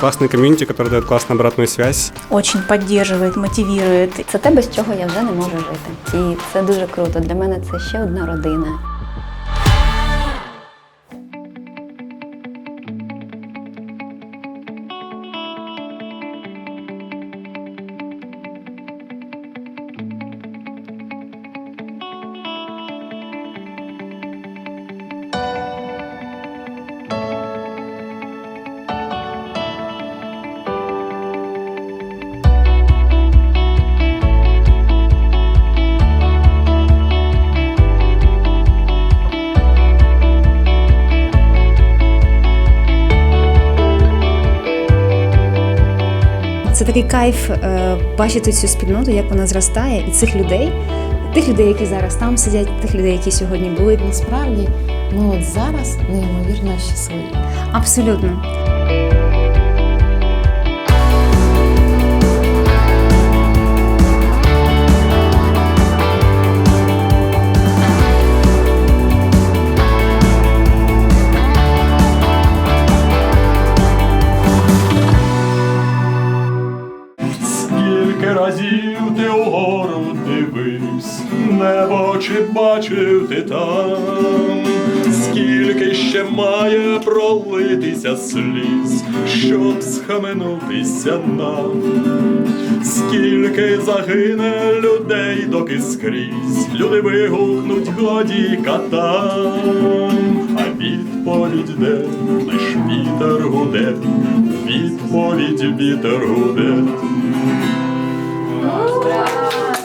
классный комьюнити, который дает классную обратную связь. Очень поддерживает, мотивирует. Це те, без чого я вже не можу жити. І це дуже круто. Для мене це ще одна родина. Це такий кайф е, бачити цю спільноту, як вона зростає, і цих людей, тих людей, які зараз там сидять, тих людей, які сьогодні були. Насправді ми от зараз неймовірно щасливі. Абсолютно. Разів ти угору дивився, небо чи бачив ти там, скільки ще має пролитися сліз, щоб схаменутися нам, скільки загине людей, доки скрізь люди вигукнуть годі катам, а відповідь де? Лиш вітер гуде, відповідь вітер гуде. Wow.